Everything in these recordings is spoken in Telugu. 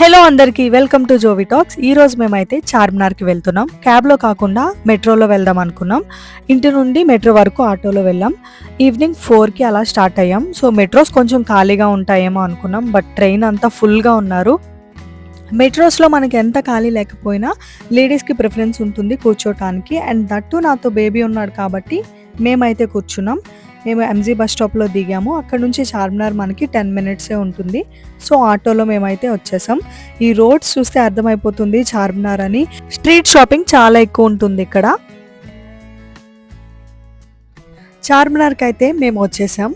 హలో అందరికీ వెల్కమ్ టు జోవి టాక్స్. ఈ రోజు మేమైతే చార్మినార్కి వెళ్తున్నాం. క్యాబ్లో కాకుండా మెట్రోలో వెళ్దాం అనుకున్నాం. ఇంటి నుండి మెట్రో వరకు ఆటోలో వెళ్ళాం. ఈవినింగ్ ఫోర్కి అలా స్టార్ట్ అయ్యాం. సో మెట్రోస్ కొంచెం ఖాళీగా ఉంటాయేమో అనుకున్నాం. బట్ ట్రైన్ అంతా ఫుల్గా ఉన్నారు. మెట్రోస్లో మనకి ఎంత ఖాళీ లేకపోయినా లేడీస్కి ప్రిఫరెన్స్ ఉంటుంది కూర్చోటానికి. అండ్ దట్టు నాతో బేబీ ఉన్నాడు కాబట్టి మేమైతే కూర్చున్నాం. మేము ఎంజీ బస్ స్టాప్లో దిగాము. అక్కడ నుంచి చార్మినార్ మనకి టెన్ మినిట్సే ఉంటుంది. సో ఆటోలో మేమైతే వచ్చేసాం. ఈ రోడ్స్ చూస్తే అర్థమైపోతుంది చార్మినార్ అని. స్ట్రీట్ షాపింగ్ చాలా ఎక్కువ ఉంటుంది ఇక్కడ. చార్మినార్కి అయితే మేము వచ్చేసాం.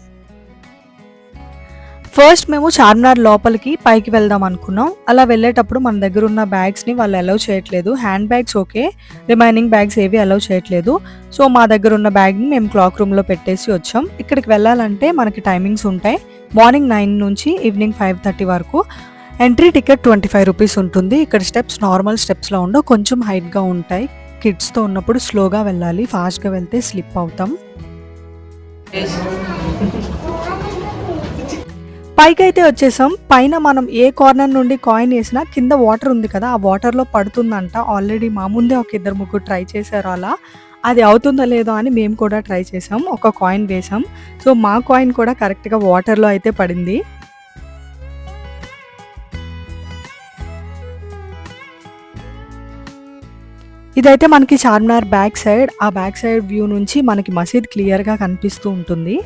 ఫస్ట్ మేము చార్మినార్ లోపలికి పైకి వెళ్దాం అనుకున్నాం. అలా వెళ్ళేటప్పుడు మన దగ్గర ఉన్న బ్యాగ్స్ని వాళ్ళు అలౌ చేయట్లేదు. Hand bags okay remaining bags ఏవి అలౌ చేయట్లేదు. సో మా దగ్గర ఉన్న బ్యాగ్ని మేము క్లాక్ రూమ్లో పెట్టేసి వచ్చాం. ఇక్కడికి వెళ్ళాలంటే మనకి టైమింగ్స్ ఉంటాయి. మార్నింగ్ నైన్ నుంచి ఈవినింగ్ ఫైవ్ థర్టీ వరకు. Entry ticket twenty five rupees ఉంటుంది. ఇక్కడ స్టెప్స్ నార్మల్ స్టెప్స్లో ఉండవు. కొంచెం హైట్గా ఉంటాయి. కిడ్స్తో ఉన్నప్పుడు స్లోగా వెళ్ళాలి. ఫాస్ట్గా వెళ్తే స్లిప్ అవుతాం. పైకైతే వచ్చేసాం. పైన మనం ఏ కార్నర్ నుండి కాయిన్ వేసినా కింద వాటర్ ఉంది కదా ఆ వాటర్లో పడుతుందంట. ఆల్రెడీ మా ముందే ఒక ఇద్దరు ముగ్గురు ట్రై చేశారు అలా. అది అవుతుందో లేదో అని మేము కూడా ట్రై చేసాం. ఒక కాయిన్ వేసాం. సో మా కాయిన్ కూడా కరెక్ట్గా వాటర్లో అయితే పడింది. ఇదైతే మనకి చార్మినార్ బ్యాక్ సైడ్. ఆ బ్యాక్ సైడ్ వ్యూ నుంచి మనకి మసీద్ క్లియర్గా కనిపిస్తూ ఉంటుంది.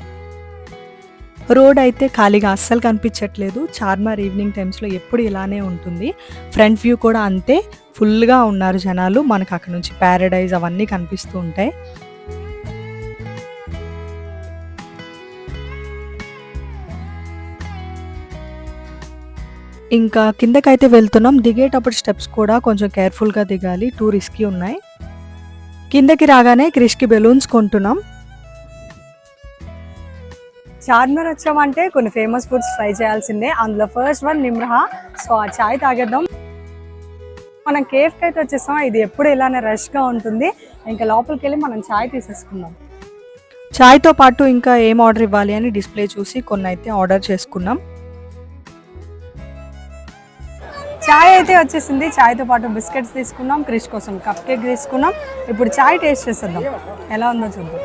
రోడ్ అయితే ఖాళీగా అస్సలు కనిపించట్లేదు. చార్మార్ ఈవినింగ్ టైమ్స్లో ఎప్పుడు ఇలానే ఉంటుంది. ఫ్రంట్ వ్యూ కూడా అంతే. ఫుల్గా ఉన్నారు జనాలు. మనకు అక్కడ నుంచి ప్యారడైజ్ అవన్నీ కనిపిస్తూ ఉంటాయి. ఇంకా కిందకైతే వెళ్తున్నాం. దిగేటప్పుడు స్టెప్స్ కూడా కొంచెం కేర్ఫుల్గా దిగాలి. టూ రిస్కీ ఉన్నాయి. కిందకి రాగానే క్రిష్కి బెలూన్స్ కొంటున్నాం. చార్మినార్ వచ్చామంటే కొన్ని ఫేమస్ ఫుడ్స్ ట్రై చేయాల్సిందే. అందులో ఫస్ట్ వన్ నిమ్రహా సో ఆ చాయ్ తాగేద్దాం. మనం కేఫ్కి అయితే వచ్చేసాం. ఇది ఎప్పుడు ఇలానే రష్గా ఉంటుంది. ఇంకా లోపలికి వెళ్ళి మనం చాయ్ తీసేసుకుందాం. చాయ్తో పాటు ఇంకా ఏం ఆర్డర్ ఇవ్వాలి అని డిస్ప్లే చూసి కొన్ని అయితే ఆర్డర్ చేసుకున్నాం. చాయ్ అయితే వచ్చేసింది. చాయ్తో పాటు బిస్కెట్స్ తీసుకున్నాం. క్రిష్ కోసం కప్ కేక్ తీసుకున్నాం. ఇప్పుడు చాయ్ టేస్ట్ చేసేద్దాం. ఎలా ఉందో చూద్దాం.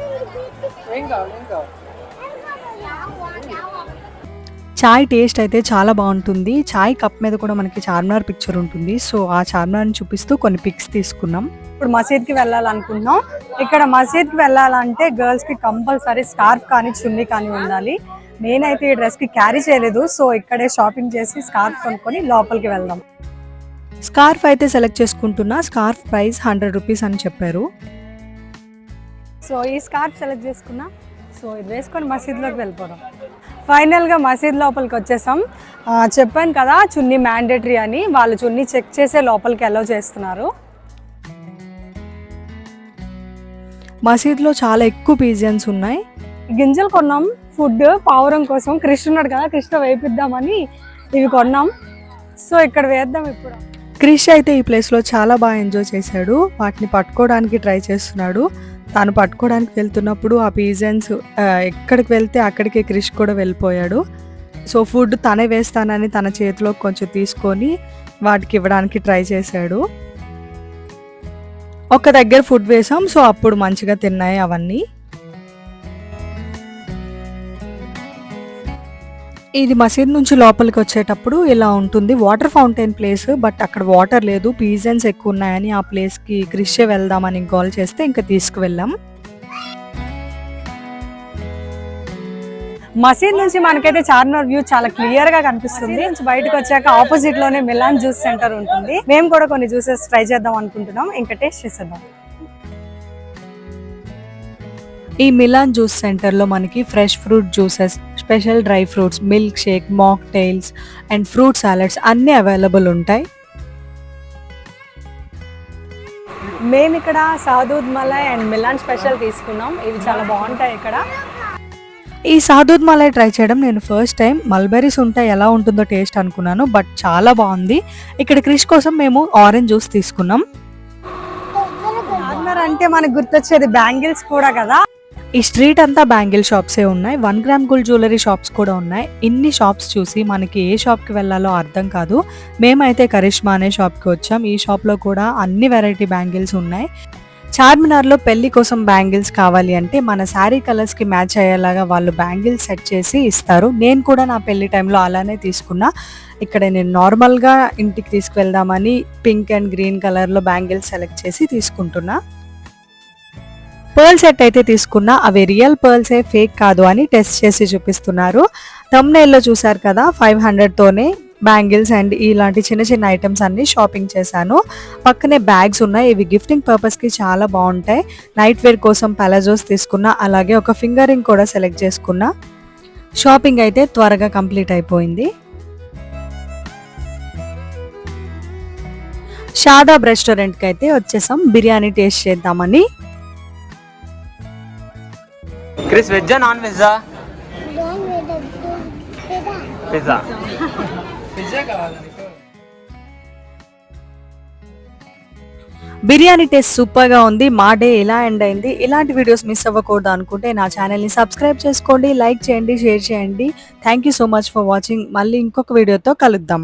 చాయ్ టేస్ట్ అయితే చాలా బాగుంటుంది. చాయ్ కప్ మీద కూడా మనకి చార్మినార్ పిక్చర్ ఉంటుంది. సో ఆ చార్మినార్ని చూపిస్తూ కొన్ని పిక్స్ తీసుకున్నాం. ఇప్పుడు మసీద్కి వెళ్ళాలనుకున్నాం ఇక్కడ మసీద్కి వెళ్ళాలంటే గర్ల్స్కి కంపల్సరీ స్కార్ఫ్ కానీ చున్నీ కానీ ఉండాలి. నేనైతే ఈ డ్రెస్కి క్యారీ చేయలేదు. సో ఇక్కడే షాపింగ్ చేసి స్కార్ఫ్ కొనుక్కొని లోపలికి వెళ్దాం. స్కార్ఫ్ అయితే సెలెక్ట్ చేసుకుంటున్నా. స్కార్ఫ్ ప్రైస్ హండ్రెడ్ రూపీస్ అని చెప్పారు. సో ఈ స్కార్ఫ్ సెలెక్ట్ చేసుకున్నా. సో ఇది వేసుకొని మసీద్లోకి వెళ్ళిపోదాం. ఫైనల్గా మసీద్ లోపలికి వచ్చేసాం. చెప్పాను కదా చున్నీ మ్యాండేటరీ అని. వాళ్ళు చున్నీ చెక్ చేసే లోపలికి అలో చేస్తున్నారు. మసీద్లో చాలా ఎక్కువ పీజియన్స్ ఉన్నాయి. గింజలు కొన్నాం. ఫుడ్ పావురం కోసం. కృష్ణ ఉన్నాడు కదా కృష్ణ వేపిద్దామని ఇవి కొన్నాం. సో ఇక్కడ వేద్దాం ఇప్పుడు. క్రిష్ అయితే ఈ ప్లేస్లో చాలా బాగా ఎంజాయ్ చేశాడు. వాటిని పట్టుకోవడానికి ట్రై చేస్తున్నాడు. తాను పట్టుకోవడానికి వెళ్తున్నప్పుడు ఆ పీజన్స్ ఎక్కడికి వెళ్తే అక్కడికి క్రిష్ కూడా వెళ్ళిపోయాడు. సో ఫుడ్ తనే వేస్తానని తన చేతిలో కొంచెం తీసుకొని వాటికి ఇవ్వడానికి ట్రై చేశాడు. ఒక దగ్గర ఫుడ్ వేసాం సో అప్పుడు మంచిగా తిన్నాయి అవన్నీ. ఇది మసీద్ నుంచి లోపలికి వచ్చేటప్పుడు ఇలా ఉంటుంది. వాటర్ ఫౌంటైన్ ప్లేస్ బట్ అక్కడ వాటర్ లేదు. పీజన్స్ ఎక్కువ ఉన్నాయని ఆ ప్లేస్కి క్రిషే వెళ్దామని కాల్ చేస్తే ఇంకా తీసుకువెళ్ళాం. మసీద్ నుంచి మనకైతే చార్మినార్ వ్యూ చాలా క్లియర్గా కనిపిస్తుంది. నుంచి బయటకు వచ్చాక ఆపోజిట్లోనే మిలాన్ జ్యూస్ సెంటర్ ఉంటుంది. మేము కూడా కొన్ని జ్యూసెస్ ట్రై చేద్దాం అనుకుంటున్నాం. ఇంకా టేస్ట్ చేసేద్దాం. ఈ మిలాన్ జ్యూస్ సెంటర్లో మనకి fresh fruit juices special dry fruits milk shake mock tails and fruit salads అన్నీ అవైలబుల్ ఉంటాయి. మేము ఇక్కడ సాదూద్ మలై అండ్ మిలాన్ స్పెషల్ తీసుకున్నాం. ఇవి చాలా బాగుంటాయి ఇక్కడ. ఈ సాదూద్ మలై ట్రై చేయడం నేను ఫస్ట్ టైం. మల్బెరీస్ ఉంటాయి ఎలా ఉంటుందో టేస్ట్ అనుకున్నాను బట్ చాలా బాగుంది. ఇక్కడ క్రిష్ కోసం మేము ఆరెంజ్ జ్యూస్ తీసుకున్నాం. అంటే మనకు గుర్తొచ్చేది బ్యాంగిల్స్ కూడా కదా. ఈ స్ట్రీట్ అంతా బ్యాంగిల్ షాప్సే ఉన్నాయి. One gram gold jewellery shops కూడా ఉన్నాయి. ఇన్ని షాప్స్ చూసి మనకి ఏ షాప్కి వెళ్ళాలో అర్థం కాదు. మేమైతే కరిష్మా అనే షాప్కి వచ్చాం. ఈ షాప్లో కూడా అన్ని వెరైటీ బ్యాంగిల్స్ ఉన్నాయి. చార్మినార్లో పెళ్ళి కోసం బ్యాంగిల్స్ కావాలి అంటే మన శారీ కలర్స్కి మ్యాచ్ అయ్యేలాగా వాళ్ళు బ్యాంగిల్స్ సెట్ చేసి ఇస్తారు. నేను కూడా నా పెళ్ళి టైంలో అలానే తీసుకున్నా. ఇక్కడ నేను నార్మల్గా ఇంటికి తీసుకువెళ్దామని పింక్ అండ్ గ్రీన్ కలర్లో బ్యాంగిల్స్ సెలెక్ట్ చేసి తీసుకుంటున్నా. పర్ల్ సెట్ అయితే తీసుకున్నా అవి రియల్ పర్ల్సే ఫేక్ కాదు అని టెస్ట్ చేసి చూపిస్తున్నారు. తమ్నేల్లో చూసారు కదా ఫైవ్ హండ్రెడ్తోనే బ్యాంగిల్స్ అండ్ ఇలాంటి చిన్న చిన్న ఐటమ్స్ అన్ని షాపింగ్ చేశాను. పక్కనే బ్యాగ్స్ ఉన్నాయి ఇవి గిఫ్టింగ్ పర్పస్కి చాలా బాగుంటాయి. నైట్ వేర్ కోసం పలాజోస్ తీసుకున్నా అలాగే ఒక ఫింగరింగ్ కూడా సెలెక్ట్ చేసుకున్నా. షాపింగ్ అయితే త్వరగా కంప్లీట్ అయిపోయింది. షాదాబ్ రెస్టారెంట్కి అయితే వచ్చేసాం బిర్యానీ టేస్ట్ చేద్దామని. క్రిస్ వెజ్జా నాన్ వెజ్జా? పిజ్జా బిర్యానీ టేస్ట్ సూపర్గా ఉంది మా డే ఇలా ఎండ్ అయింది ఇలాంటి వీడియోస్ మిస్ అవ్వకూడదు అనుకుంటే నా ఛానల్ని సబ్స్క్రైబ్ చేసుకోండి లైక్ చేయండి షేర్ చేయండి. Thank you so much for watching మళ్ళీ ఇంకొక వీడియోతో కలుద్దాం.